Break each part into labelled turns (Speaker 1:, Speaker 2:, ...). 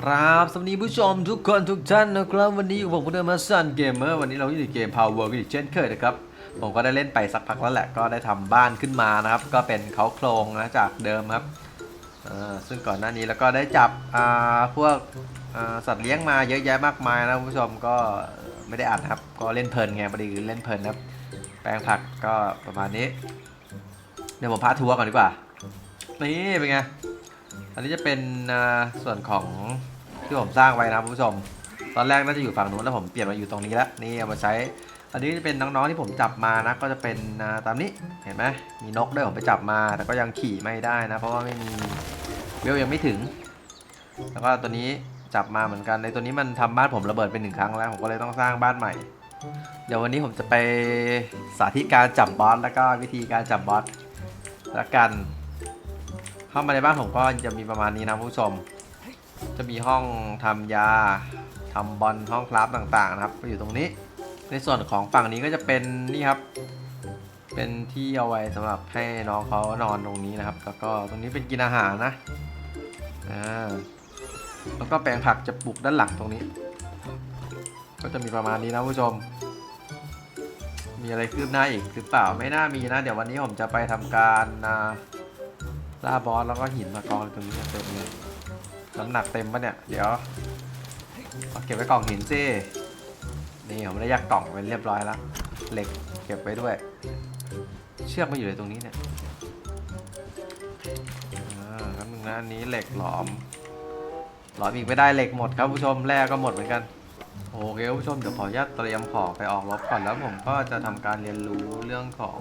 Speaker 1: ครับ สวัสดีผู้ชมทุกคนทุกท่านนะครับ วันนี้อยู่ผมคุณเดิมมาซันเกมเมอร์วันนี้เราอยู่ในเกม Power กันอีกเช่นเคยนะครับ ผมก็ได้เล่นไปสักพักแล้วแหละก็ได้ทำบ้านขึ้นมานะครับ ก็เป็นเขาโครงนะจากเดิมครับซึ่งก่อนหน้านี้แล้วก็ได้จับพวกสัตว์เลี้ยงมาเยอะแยะมากมายนะผู้ชมก็ไม่ได้อัดนะครับ ก็เล่นเพลินไงพอดีเล่นเพลินนะครับ แปลงผักก็ประมาณนี้ เดี๋ยวผมพาทัวร์ก่อนดีกว่านี่เป็นไงอันนี้จะเป็นส่วนของ ที่ผมสร้างไว้นะคุณผู้ชม ตอนแรกน่าจะอยู่ฝั่งนู้นแล้วผมเปลี่ยนมาอยู่ตรงนี้แล้วนี่เอามาใช้ อันนี้จะเป็นน้องๆที่ผมจับมานะก็จะเป็นตามนี้เห็นไหมมีนกด้วยผมไปจับมา แต่ก็ยังขี่ไม่ได้นะ เพราะว่าไม่มีเวลยังไม่ถึง แล้วก็ตัวนี้จับมาเหมือนกันในตัวนี้มันทำบ้านผมระเบิดเป็นหนึ่งครั้งแล้วผมก็เลยต้องสร้างบ้านใหม่ เดี๋ยววันนี้ผมจะไปสาธิตการจับบอสแล้วก็วิธีการจับบอสละกัน เข้ามาในบ้านผมก็จะมีประมาณนี้นะผู้ชม จะมีห้องทำยาทำบอลห้องคราฟต่างๆนะครับอยู่ตรงนี้ ในส่วนของฝั่งนี้ก็จะเป็นนี่ครับ เป็นที่เอาไว้สำหรับให้น้องเขานอนตรงนี้นะครับ แล้วก็ตรงนี้เป็นกินอาหารนะอ่าแล้วก็แปลงผักจะปลูกด้านหลังตรงนี้ ก็จะมีประมาณนี้นะผู้ชม มีอะไรคืบหน้าอีกหรือเปล่าไม่น่ามีนะ เดี๋ยววันนี้ผมจะไปทำการล่าบอสแล้วก็หินมากองตรงนี้เต็มเลย น้ำหนักเต็มปะเนี่ย เดี๋ยวเอาเก็บไว้กล่องหินสินี่ผมได้ยักกล่องไว้เรียบร้อยแล้ว เหล็กเก็บไว้ด้วย เชือกมาอยู่ในตรงนี้เนี่ยอ่าครั้นึงนะอันนี้เหล็กหลอม หลอมอีกไม่ได้เหล็กหมดครับผู้ชมแร่ก็หมดเหมือนกัน โอเคผู้ชมเดี๋ยวขออนุญาตเตรียมของไปออกรบก่อนแล้วผมก็จะทำการเรียนรู้เรื่องของ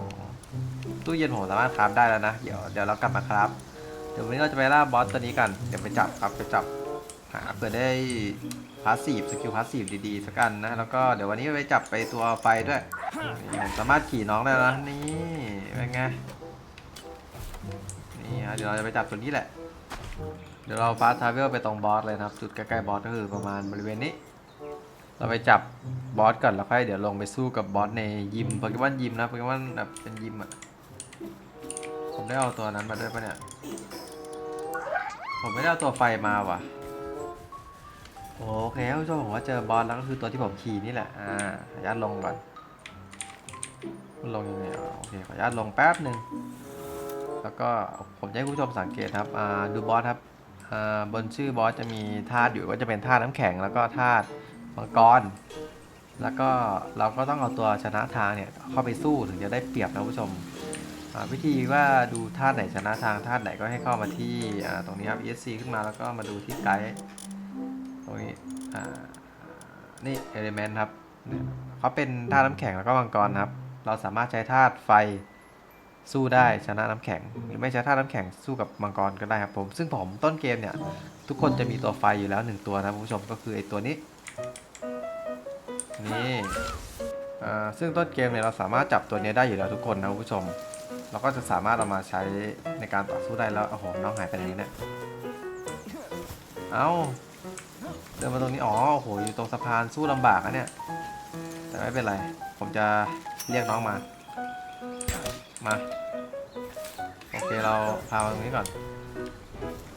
Speaker 1: ตู้เย็นผมสามารถคราฟได้แล้วนะ เดี๋ยวเดี๋ยวเรากลับมาครับ ดี๋ยววันนี้เราจะไปล่าบอสตัวนี้กัน เดี๋ยวไปจับครับไปจับหาเพื่อได้พาสซีฟสกิลพาสซีฟดีๆสักอันนะ แล้วก็เดี๋ยววันนี้ไปจับไปตัวไฟด้วยผมสามารถขี่น้องได้แล้วนี่เป็นไงนี่ฮะเดี๋ยวเราจะไปจับตัวนี้แหละ เดี๋ยวเราฟาสทาเวลไปตรงบอสเลยนะครับ จุดใกล้ๆบอสก็คือประมาณบริเวณนี้ เราไปจับบอสก่อนแล้วค่อยเดี๋ยวลงไปสู้กับบอสในยิมโปเกมอนยิมนะโปเกมอนแบบเป็นยิมอะผมได้เอาตัวนั้นมาด้วยปะเนี่ย ผมไม่ได้เอาตัวไฟมาว่ะ โอเคครับผู้ชมผมว่าเจอบอสแล้วก็คือตัวที่ผมขี่นี่แหละ อ่าขออนุญาตลงก่อนมันลงยังไงอะโอเค ขออนุญาตลงแป๊บหนึ่ง แล้วก็ผมจะให้คุณผู้ชมสังเกตครับ อ่า ดูบอสครับ อ่า บนชื่อบอสจะมีธาตุอยู่ก็จะเป็นธาตุน้ำแข็งแล้วก็ธาตุมังกร แล้วก็เราก็ต้องเอาตัวชนะทางเนี่ยเข้าไปสู้ถึงจะได้เปรียบนะผู้ชม วิธีว่าดูธาตุไหนชนะทางธาตุไหนก็ให้เข้ามาที่ตรงนี้ครับ ESC ขึ้นมาแล้วก็มาดูที่ไกด์ตรงนี้นี่ element ครับเขาเป็นธาตุน้ำแข็งแล้วก็มังกรครับ เราสามารถใช้ธาตุไฟสู้ได้ชนะน้ำแข็ง หรือไม่ใช้ธาตุน้ำแข็งสู้กับมังกรก็ได้ครับผม ซึ่งผมต้นเกมเนี่ย ทุกคนจะมีตัวไฟอยู่แล้วหนึ่งตัวนะคุณผู้ชมก็คือไอตัวนี้ นี่ซึ่งต้นเกมเนี่ยเราสามารถจับตัวนี้ได้อยู่แล้วทุกคนนะคุณผู้ชม เราก็จะสามารถเอามาใช้ในการต่อสู้ได้แล้วโอ้โหน้องหายไปไหนเนี่ยเอ้าเดินมาตรงนี้อ๋อโอ้โหอยู่ตรงสะพานสู้ลำบากอะเนี่ย แต่ไม่เป็นไร ผมจะเรียกน้องมา มาโอเคเราพามาตรงนี้ก่อน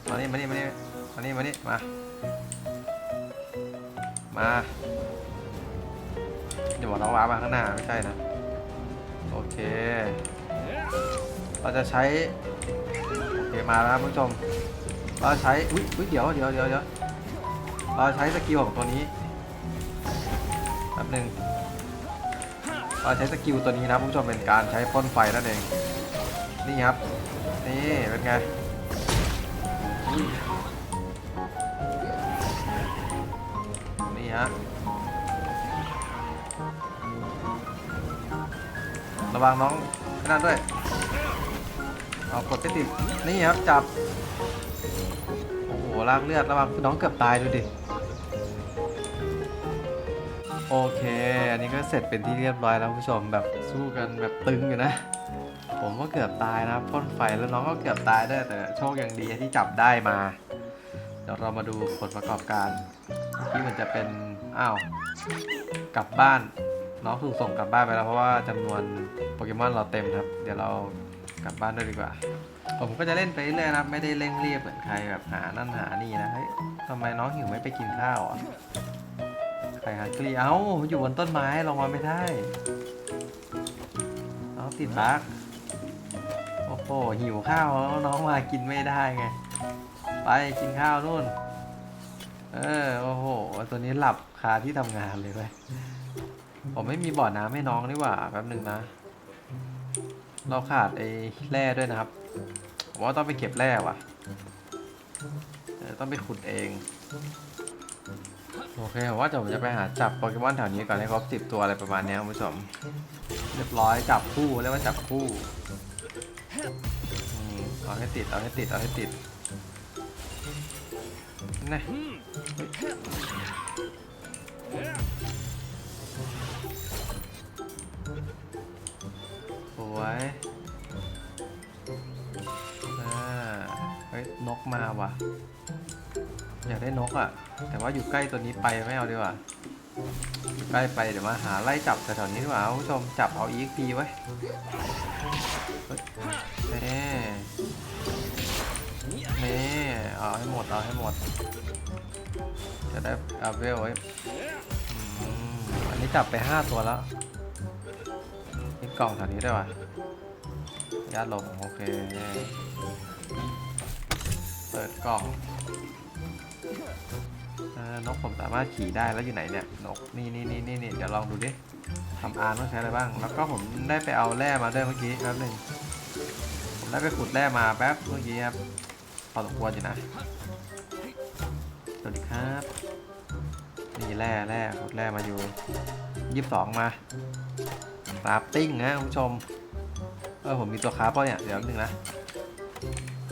Speaker 1: มานี่มานี่มานี่มานี่มานี่มามาอย่าบอกน้องว้ามาข้างหน้าไม่ใช่นะ โอเค เราจะใช้โอเคมาแล้วคุณผู้ชม เราใช้อุ้ยอุ้ยเดี๋ยวเดี๋ยวเดี๋ยวเดี๋ยวเราใช้สกิลของตัวนี้แป๊บหนึ่งเราใช้สกิลตัวนี้นะคุณผู้ชมเป็นการใช้พ่นไฟนั่นเอง นี่ครับ นี่เป็นไงนี่ฮะระวังน้องนั่นด้วย เอากดไปติดนี่ครับจับ โอ้โหลากเลือดระวังน้องเกือบตายดูดิ โอเค อันนี้ก็เสร็จเป็นที่เรียบร้อยแล้วผู้ชมแบบสู้กันแบบตึงอยู่นะ ผมก็เกือบตายนะพ่นไฟแล้วน้องก็เกือบตายด้วยแต่โชคยังดีที่จับได้มา เดี๋ยวเรามาดูผลประกอบการเมื่อกี้มันจะเป็นอ้าวกลับบ้านน้องถูกส่งกลับบ้านไปแล้วเพราะว่าจำนวนโปเกมอนเราเต็มครับ เดี๋ยวเรา กลับบ้านด้วยดีกว่า ผมก็จะเล่นไปเรื่อยนะครับไม่ได้เร่งรีบเหมือนใครแบบหานั่นหานี่นะเฮ้ยทำไมน้องหิวไม่ไปกินข้าวอะใครฮักกรีเอ้าอยู่บนต้นไม้ลงมาไม่ได้น้องติดบั๊กโอ้โหหิวข้าวแล้วน้องมากินไม่ได้ไงไปกินข้าวนู่น เออโอ้โหตัวนี้หลับคาที่ทำงานเลยเว้ยผมไม่มีบ่อน้ำให้น้องนี่หว่าแป๊บหนึ่งนะ เราขาดไอ้แร่ด้วยนะครับผมว่าต้องไปเก็บแร่ว่ะต้องไปขุดเอง โอเคผมว่าเดี๋ยวผมจะไปหาจับโปเกมอนแถวนี้ก่อนให้ครบสิบตัวอะไรประมาณเนี้ยคุณผู้ชมเรียบร้อยจับคู่เรียกว่าจับคู่เอาให้ติดเอาให้ติดเอาให้ติดนี่ วยอ่าเฮ้ยนกมาว่ะ อยากได้นกอะ แต่ว่าอยู่ใกล้ตัวนี้ไปไม่เอาดีกว่าอยู่ใกล้ไปเดี๋ยวมาหาไล่จับแถวนี้ดีกว่าคุณผู้ชมจับเอา EXP ไว้เฮ้ยนี่นี่เอาให้หมดเอาให้หมด จะได้อัพเวลไว้อันนี้จับไป 5 ตัวแล้วมีกล่องแถวนี้ด้วยว่ะ ญาติลงโอเค เปิดกล่องนกผมสามารถขี่ได้แล้วอยู่ไหนเนี่ย นกนี่นี่นี่นี่เดี๋ยวลองดูดิทำอาร์ต้องใช้อะไรบ้าง แล้วก็ผมได้ไปเอาแร่มาด้วยเมื่อกี้แป๊บหนึงผมได้ไปขุดแร่มาแป๊บเมื่อกี้ครับพอสมควรอยู่นะสวัสดีครับนี่แร่แร่ขุดแร่มาอยู่ยี่สิบสองมาคราฟติ้งนะคุณผู้ชม ออผมมีตัวคราฟป่ะเนี่ย เดี๋ยวนึงนะ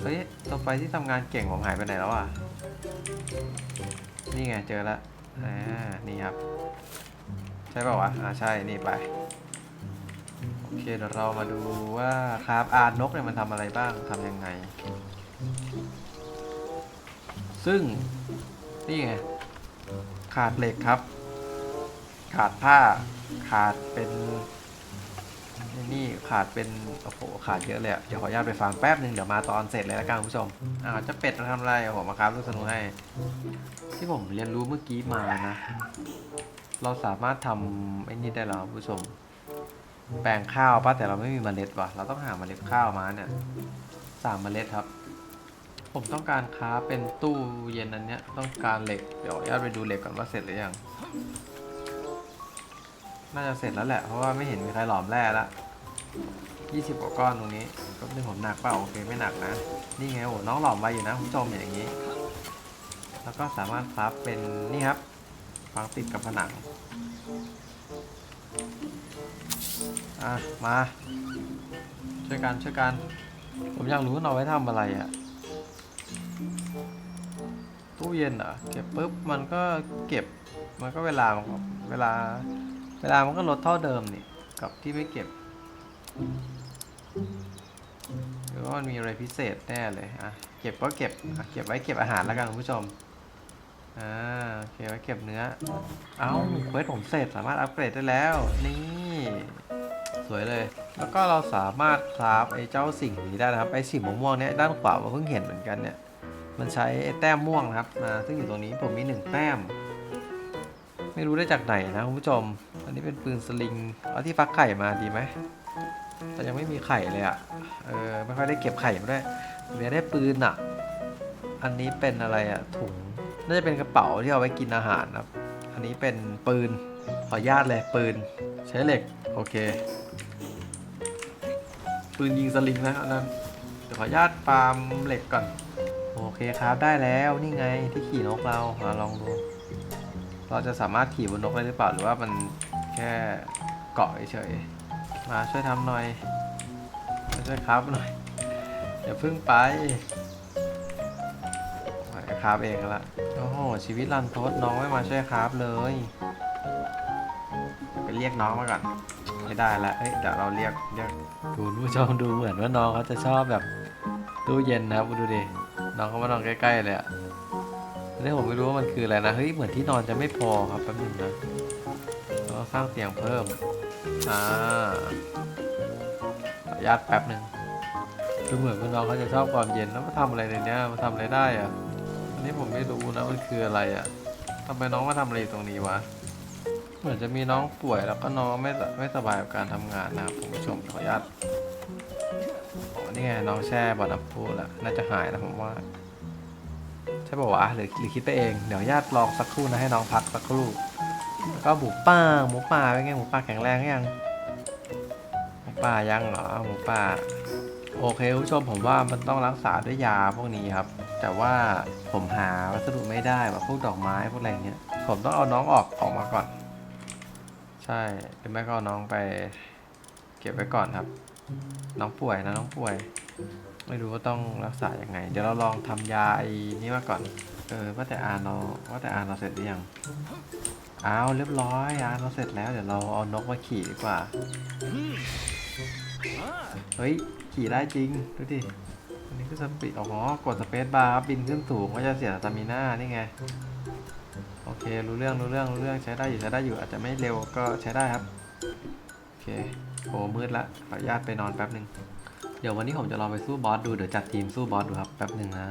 Speaker 1: เฮ้ย ตัวไฟที่ทำงานเก่งผมหายไปไหนแล้วอะ นี่ไงเจอแล้วอ่า นี่ครับ ใช่ป่าวะ อ่าใช่ นี่ไป โอเคเดี๋ยวเรามาดูว่าคราฟอาร์นกเนี่ยมันทำอะไรบ้างทำยังไง ซึ่ง นี่ไง ขาดเหล็กครับ ขาดผ้า ขาดเป็น นี่ขาดเป็น โอ้โห ขาดเยอะเลยเดี๋ยวขออนุญาตไปฟาร์มแป๊บหนึ่งเดี๋ยวมาตอนเสร็จเลยละกันคุณผู้ชมอ่าจะเป็ดมาทำอะไรผมมาครับลูกสนุกให้ ที่ผมเรียนรู้เมื่อกี้มานะ เราสามารถทำไอ้นี่ได้แล้วคุณผู้ชม แปลงข้าวป่ะแต่เราไม่มีเมล็ดว่ะ เราต้องหาเมล็ดข้าวมาเนี่ยสามเมล็ดครับ ผมต้องการค้าเป็นตู้เย็นอันเนี้ยต้องการเหล็ก เดี๋ยวญาตไปดูเหล็กก่อนว่าเสร็จหรือยัง น่าจะเสร็จแล้วแหละ เพราะว่าไม่เห็นมีใครหลอมแร่ละ ยี่สิบกว่าก้อนตรงนี้ก็เป็นผมหนักเปล่าโอเคไม่หนักนะ นี่ไงโอ้น้องหลอมไว้อยู่นะคุณผู้ชมอย่างนี้ แล้วก็สามารถพับเป็นนี่ครับฟังติดกับผนังอะมาช่วยกันช่วยกัน ผมอยากรู้ว่าเอาไว้ทำอะไรอะ่ะตู้เย็นเหรอเก็บปุ๊บมันก็เก็บมันก็เวลามันเวลาเวลามันก็ลดเท่าเดิมนี่กับที่ไม่เก็บ หรือว่ามันมีอะไรพิเศษแน่เลย อะ เก็บก็เก็บอะเก็บไว้เก็บอาหารแล้วกันคุณผู้ชม อ่าโอเคไว้เก็บเนื้อ เอ้าเควสผมเสร็จสามารถอัปเกรดได้แล้ว นี่ สวยเลย แล้วก็เราสามารถคราฟไอ้เจ้าสิ่งนี้ได้นะครับ ไอ้สีม่วงๆเนี่ยด้านขวาผมเพิ่งเห็นเหมือนกันเนี่ย มันใช้ไอ้แต้มม่วงนะครับมาซึ่งอยู่ตรงนี้ผมมีหนึ่งแต้มไม่รู้ได้จากไหนนะคุณผู้ชม อันนี้เป็นปืนสลิง เอาที่ฟักไข่มาดีไหม แต่ยังไม่มีไข่เลยอะ่ะ เออไม่ค่อยได้เก็บไข่มาด้วยเดี๋ยได้ปืนอะ อันนี้เป็นอะไรอะ่ะถุง น่าจะเป็นกระเป๋าที่เอาไว้กินอาหารครับ อันนี้เป็นปืน ขออนุญาตเลยปืน ใช้เหล็ก โอเค ปืนยิงสลิงนะอันนั้นเดี๋ยวขออนุญาตฟาร์มเหล็กก่อน โอเคครับได้แล้วนี่ไงที่ขี่นกเรามาลองดู เราจะสามารถขี่บนนกได้หรือเปล่าหรือว่ามันแค่เกาะเฉยๆ มาช่วยทำหน่อยมาช่วยครับหน่อยอย่าเพิ่งไปไครับเองละโอ้โหชีวิตรันทดน้องไม่มาช่วยครับเลย ไปเรียกน้องมาก่อนไม่ได้ละเฮ้ยเดี๋ยวเราเรียกเรียกคุณผู้ชมดูเหมือนว่าน้องเขาจะชอบแบบตู้เย็นนะครับดูดิน้องเขามานอนใกล้ๆเลยอะอันนี้ผมไม่รู้ว่ามันคืออะไรนะเฮ้ยเหมือนที่นอนจะไม่พอครับแป๊บนึงนะเราสร้างเตียงเพิ่ม อ่าขออนุญาตแป๊บหนึ่งดูเหมือนว่น้องเขาจะชอบความเย็นแล้วมาทำอะไรในเนี้ยมาทำอะไรได้อะอันนี้ผมไม่รู้นะมันคืออะไรอะทำไมน้องมาทำอะไรตรงนี้วะเหมือนจะมีน้องป่วยแล้วก็น้องไม่สไม่สบายกับการทำงานนะครับคุณผู้ชมขออนุญาตอ๋อนี่ไงน้องแช่บอน้ำพุแล้วน่าจะหายนะผมว่าใช่ป่าวะหรือหรือคิดไปเองเดี๋ยวญาติลองสักครู่นะให้น้องพักสักครู่ ก็หมูป่าหมูป่าเป็นไงหมูป่าแข็งแรงยังหมูป่ายังเหรอหมูป่า โอเคคุณผู้ชมผมว่ามันต้องรักษาด้วยยาพวกนี้ครับ แต่ว่าผมหาวัสดุไม่ได้แบบพวกดอกไม้พวกอะไรเงี้ยผมต้องเอาน้องออกออกมาก่อน ใช่หรือไม่ก็เอาน้องไป เก็บไว้ก่อนครับ น้องป่วยนะน้องป่วย ไม่รู้ว่าต้องรักษายังไง เดี๋ยวเราลองทำยาไอ้นี้มาก่อนเออว่าแต่อานเราว่าแต่อานเราเสร็จหรือยัง อ้าวเรียบร้อยอานเราเสร็จแล้วเดี๋ยวเราเอานกมาขี่ดีกว่า เฮ้ย ขี่ได้จริง ดูดิ อันนี้คือสปีดอ๋อกดสเปซบาร์บินขึ้นสูงก็จะเสียสตามิน่านี่ไง โอเค รู้เรื่องรู้เรื่องรู้เรื่องใช้ได้อยู่ใช้ได้อยู่อาจจะไม่เร็วก็ใช้ได้ครับ โอเคโอ้มืดละขออนุญาตไปนอนแป๊บหนึ่งเดี๋ยววันนี้ผมจะลองไปสู้บอสดูเดี๋ยวจัดทีมสู้บอสดูครับแป๊บหนึ่งนะ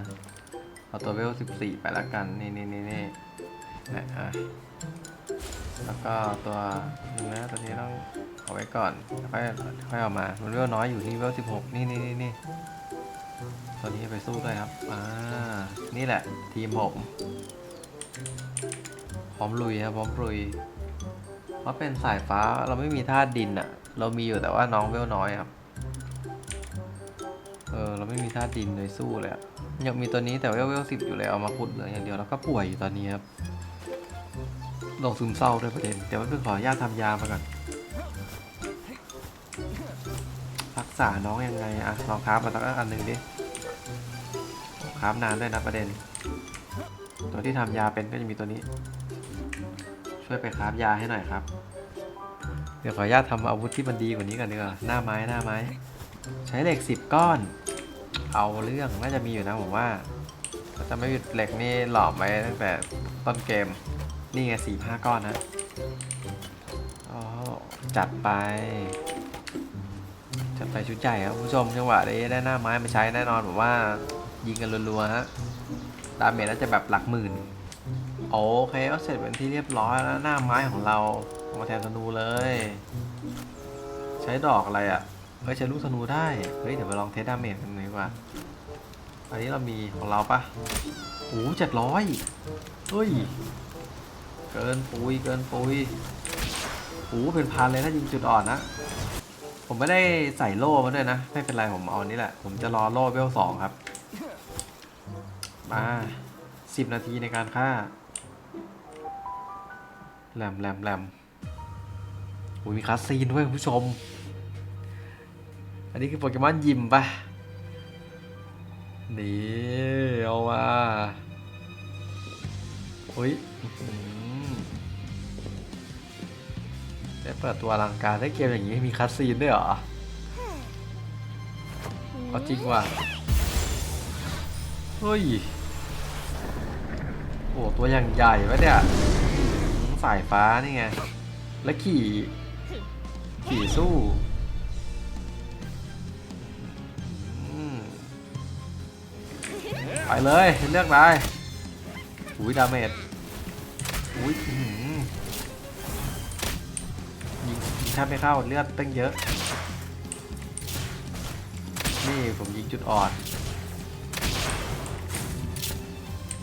Speaker 1: เอาตัวเวล14 ไปละกัน นี่นี่นี่นี่นะอะ แล้วก็ตัวนึงนะตัวนี้ต้องเอาไว้ก่อนค่อยค่อยเอามามันเวลน้อยอยู่ที่เวล16นี่นี่นี่นี่ตัวนี้ไปสู้ด้วยครับอ่านี่แหละ ทีมผมพร้อมลุยครับพร้อมลุยเพราะเป็นสายฟ้าเราไม่มีธาตุดินอะเรามีอยู่แต่ว่าน้องเวลน้อยครับเออเราไม่มีธาตุดินเลยสู้เลยอะยังมีตัวนี้แต่เวลเวลสิบอยู่เลยเอามาขุดเหลืออย่างเดียวแล้วก็ป่วยอยู่ตอนนี้ครับ ลงซึมเศร้าด้วยประเด็น เดี๋ยวไม่เป็นขออนุญาตทำยามาก่อน รักษาน้องยังไงอะลองคราฟมาสักอันหนึ่งดิคราฟนานด้วยนะประเด็น ตัวที่ทำยาเป็นก็จะมีตัวนี้ ช่วยไปคราฟยาให้หน่อยครับ เดี๋ยวขออนุญาตทำอาวุธที่มันดีกว่านี้ก่อนดีกว่าหน้าไม้หน้าไม้ ใช้เหล็กสิบก้อน เอาเรื่องน่าจะมีอยู่นะผมว่าถ้าจะไม่ผิดเหล็กนี่หลอมไว้ตั้งแต่ต้นเกม นี่ไงสี่ห้าก้อนนะ อ๋อ จัดไป จัดไปชุดใหญ่ครับผู้ชมจังหวะนี้ได้หน้าไม้มาใช้แน่นอนผมว่ายิงกันรัวๆฮะ ดาเมจน่าจะแบบหลักหมื่น โอเคก็เสร็จเป็นที่เรียบร้อยแล้วหน้าไม้ของเราเอามาแทนธนูเลย ใช้ดอกอะไรอะ่ะ เฮ้ยใช้ลูกธนูได้ เฮ้ยเดี๋ยวไปลองเทสดาเมจกันดีกว่า อันนี้เรามีของเราปะโอ้เจ็ดร้อยเฮ้ย เกินปุยเกินปุยโอ้เป็นพันเลยถ้ายิงจุดอ่อนนะ ผมไม่ได้ใส่โล่มาด้วยนะ ไม่เป็นไรผมเอาอันนี้แหละ ผมจะรอโล่เวลสองครับ มาสิบนาทีในการฆ่าแหลมแหลมแหลมโอ้ยมีคาสซีนด้วยคุณผู้ชม อันนี้คือโปเกมอนยิมปะนี่เอามาเฮ้ย เปิดตัวอลังการได้เกมอย่างนี้มีคัสซีนด้วยเหรอเอาจริงว่ะเฮ้ยโอ้ตัวอย่างใหญ่วะเนี่ยสายฟ้านี่ไง แล้วขี่ ขี่สู้ไปเลย เลือกได้อุ้ยดาเมจอุ้ย อื้อหือยิงยิงแทบไม่เข้าเลือดตั้งเยอะ นี่ผมยิงจุดอ่อน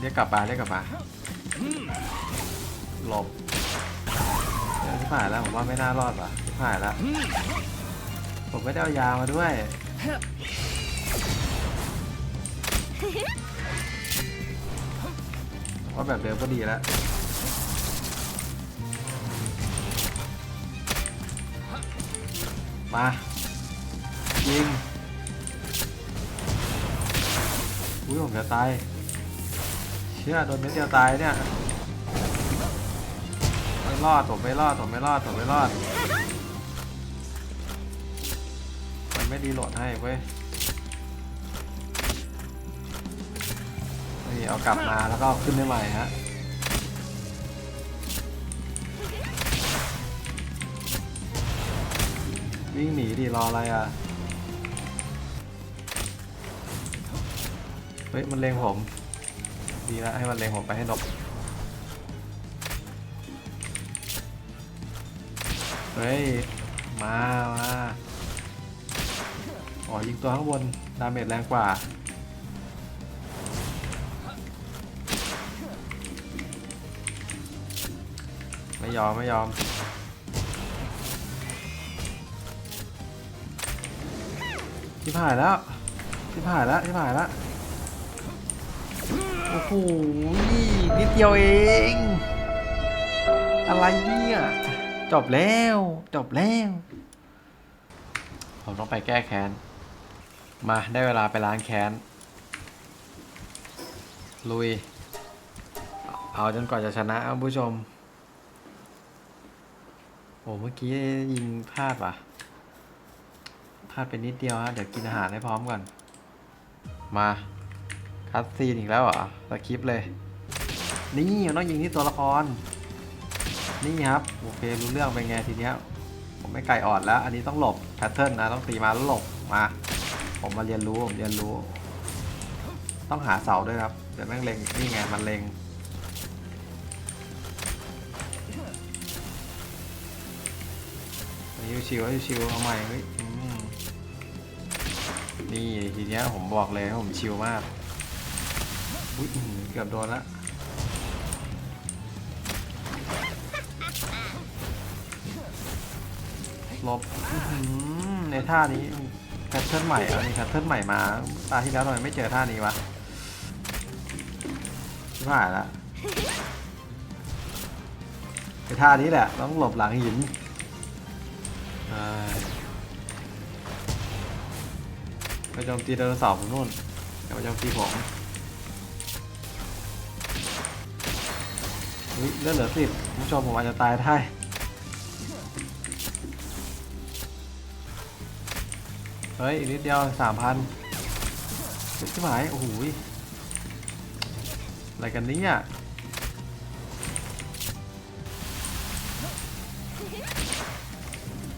Speaker 1: เรียกกลับมาเรียกกลับมาหลบเดี๋ยวที่ผ่านแล้วผมว่าไม่น่ารอดว่ะที่ผ่านแล้ว ผมไม่ได้เอายามาด้วยว่าแบบเดิมก็ดีแล้ว มายิงอุ้ยผมจะตาย เชื่อโดนเม็ดเดียวตายเนี่ย ไม่รอดผมไม่รอดผมไม่รอดผมไม่รอด มันไม่ดีโหลดให้เว้ย นี่เอากลับมาแล้วก็ขึ้นได้ใหม่ฮะ วิ่งหนีดิรออะไรอะ เฮ้ย มันเลงผม ดีล้วให้มันเลงผมไปให้นกเฮ้ย มามาอ๋อยิงตัวข้างบน ดาเมจแรงกว่า ไม่ยอม ไม่ยอม ที่ผ่านแล้วที่ผ่านแล้วที่ผ่านแล้วโอ้โหนิดเดียวเอง อะไรเนี่ยจบแล้วจบแล้วผมต้องไปแก้แค้น มาได้เวลาไปล้างแค้น ลุย เอาจนกว่าจะชนะผู้ชม โอ้เมื่อกี้ยิงพลาดว่ะ ลาดไปนิดเดียวฮะเดี๋ยวกินอาหารให้พร้อมก่อน มาคัดซีนอีกแล้วเหรอสคริปเลย นี่มันต้องยิงที่ตัวละคร นี่ครับ โอเครู้เรื่องเป็นไงทีเนี้ย ผมไม่ไก่อ่อนแล้ว อันนี้ต้องหลบแพทเทิร์นนะต้องตีมาแล้วหลบมา ผมมาเรียนรู้ผมเรียนรู้ ต้องหาเสาด้วยครับเดี๋ยวแม่งเล็งนี่ไงมันเล็งอันนี้ชิวๆชิวๆเอาใหม่เฮ้ยอืม นี่ทีเนี้ยผมบอกเลยผมชิวมากอุ้ยเกือบโดนละลบในท่านี้แพทเทิร์นใหม่อะนี่แพทเทิร์นใหม่มาตาที่แล้วทำไมไม่เจอท่านี้วะชิบหายละไอท่านี้แหละ ต้องหลบหลังหินใช่ ไปโจมตีไดโนเสาร์ผมนู่นอย่าไปโจมตีผมอุ๊ยเลือดเหลือสิบคุณผู้ชมผมอาจจะตายได้เฮ้ยอีกนิดเดียวสามพันใช่ไหมโอ้โหอะไรกันเนี้อะ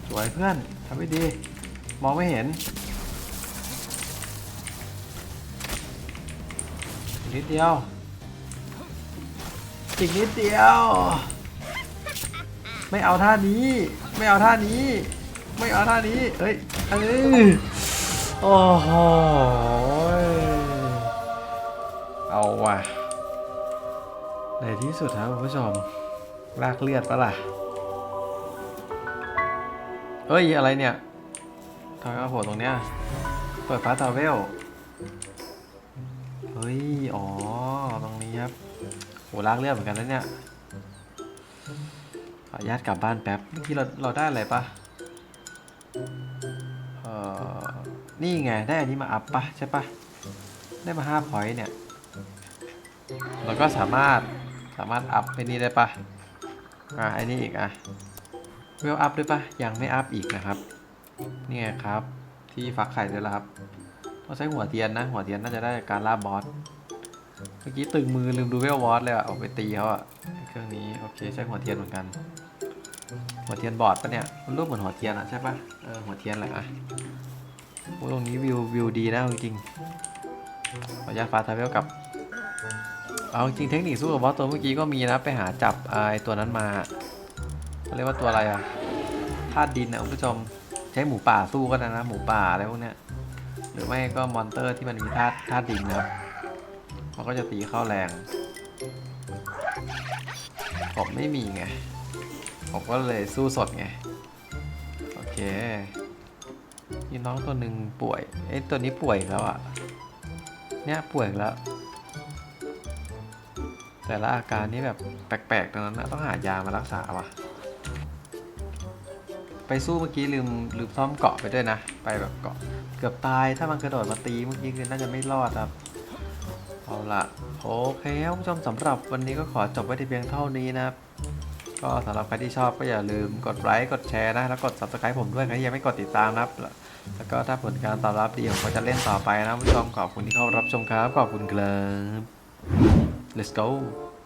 Speaker 1: สวยเพื่อนทำไม่ดี มองไม่เห็น นิดเดียว อีกนิดเดียว ไม่เอาท่านี้ ไม่เอาท่านี้ ไม่เอาท่านี้เอ้ยเอ้โอ้โห เอาว่ะ ในที่สุดครับคุณผู้ชม ลากเลือดปะล่ะ เฮ้ย อะไรเนี่ยทำไมมาโผล่ตรงเนี้ย เปิดฟ้าทาวเวล เฮ้ย อ๋อ ตรงนี้ครับโหลากเลือดเหมือนกันแล้วเนี่ย ขออนุญาตกลับบ้านแป๊บ เมื่อกี้เราเราได้อะไรปะเอ่อ นี่ไง ได้อันนี้มาอัพปะใช่ปะได้มา5พอยต์เนี่ย เราก็สามารถสามารถอัพไปนี่ได้ปะอะไอ้นี่อีกอะเวลอัพด้วยปะยังไม่อัพอีกนะครับ นี่ไงครับ ที่ฟักไข่ด้วยแล้วครับ ต้องใช้หัวเทียนนะ หัวเทียนน่าจะได้การล่าบอส เมื่อกี้ตึงมือลืมดูเวลบอสเลยอะออกไปตีเขาอะเครื่องนี้โอเคใช้หัวเทียนเหมือนกัน หัวเทียนบอดปะเนี่ยมันรูปเหมือนหัวเทียนอะใช่ปะเออหัวเทียนแหละอะโอ้ตรงนี้วิววิวดีนะจริงขออนุญาตฟาทาเวลกับ เอาจริงเทคนิคสู้กับบอสตัวเมื่อกี้ก็มีนะไปหาจับไอ้ตัวนั้นมาเขาเรียกว่าตัวอะไรอะธาตุดินนะคุณผู้ชมใช้หมูป่าสู้ก็ได้นะหมูป่าอะไรพวกเนี้ย รือไม่ก็มอนเตอร์ที่มันมีธาตุธาตุดินนะครับมันก็จะตีเข้าแรงผมไม่มีไง ผมก็เลยสู้สดไง โอเคนี่น้องตัวหนึ่งป่วยเอ้ยตัวนี้ป่วยแล้วอะเนี่ยป่วยแล้ว แต่ละอาการนี้แบบแปลกๆตรงนั้นนะต้องหายามารักษาว่ะ ไปสู้เมื่อกี้ลืมลืมซ่อมเกาะไปด้วยนะ ไปแบบเกาะ เกือบตายถ้ามันกระโดดมาตีเมื่อกี้คือน่าจะไม่รอดครับเอาละโอเคครับคุณผู้ชมสำหรับวันนี้ก็ขอจบไว้ที่เพียงเท่านี้นะครับก็สำหรับใครที่ชอบก็อย่าลืมกดไลค์กดแชร์นะแล้วกด subscribe ผมด้วยใครยังไม่กดติดตามนะครับ แล้วก็ถ้าผลการตอบรับดีผมก็จะเล่นต่อไปนะคุณผู้ชมขอบคุณที่เข้ารับชมครับขอบคุณครับ let's go